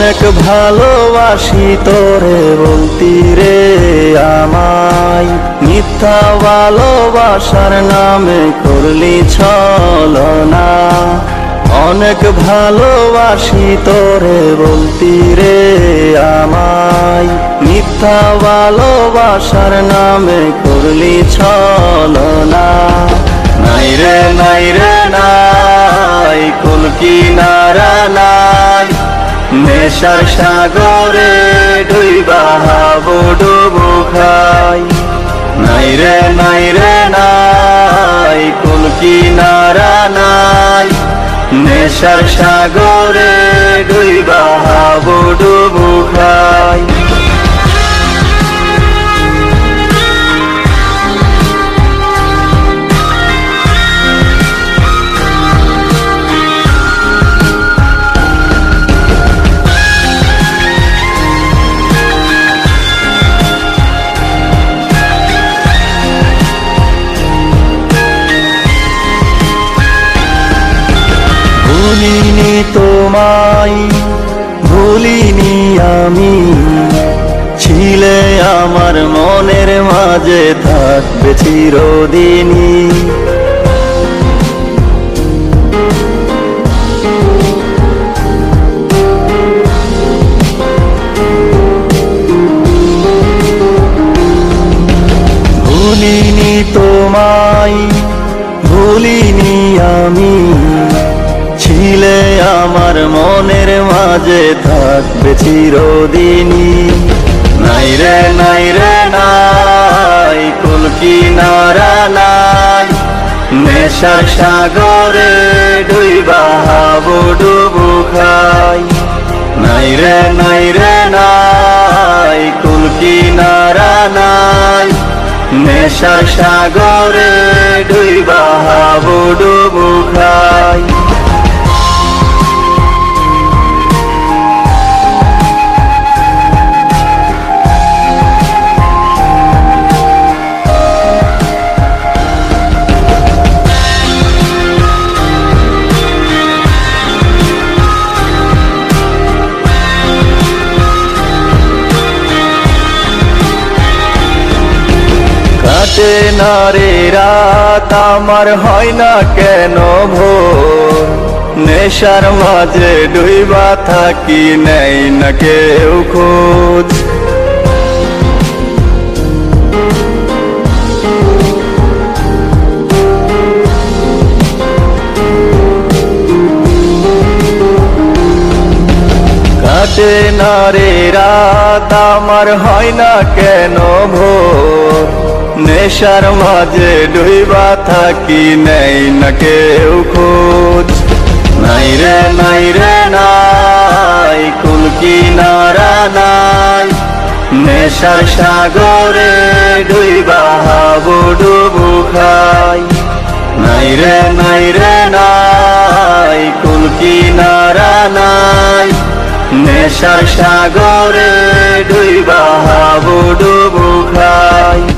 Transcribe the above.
অনেক ভালোবাসি তোরে বলতি রে আমায়। মিথ্যা ভালোবাসার নামে করলি ছল না অনেক ভালোবাসি তোরে বলতি রে আমায়। মিথ্যা ভালোবাসার নামে করলি ছলনা। নাই রে নাই রে, নাই। কুল কিনারা নাই নেশার সাগরে ডুইবা হাবো ডুবো খাই। নাই রে নাই রে, নাই কুল কিনারা নাই। নেশার সাগরে ডুইবা হাবো ডুবু তোমায় ভুলিনি আমি। ছিলে আমার মনের মাঝে থাকবে চিরদিনই। ভুলিনি তোমায় ভুলিনি আমি। ছিলে আমার মনের মাঝে থাকবে চিরদিনই। নাই রে নাই রে, নাই, কুল কিনারা নাই। নেশার সাগরে ডুইবা হাবো ডুবু খাই। নাই রে নাই রে, নাই, কুল কিনারা নাই। নেশার সাগরে ডুইবা হাবো ডুবু কাটে না রে রাত, আমার হয় না কেন ভোর? নেশার মাঝে ডুইবা থাকি, নেই না কেউ খোঁজ। কাটে না রে রাত, আমার হয় না কেন ভোর? নেশার মাঝে ডুইবা থাকি নেই না কেউ খোঁজ। নাই রে নাই রে, নাই, কুল কিনারা নাই। নেশার সাগরে ডুইবা হাবো ডুবু খাই। নাই রে নাই রে, নাই, কুল কিনারা নাই। নেশার সাগরে ডুইবা হাবো ডুবু খাই।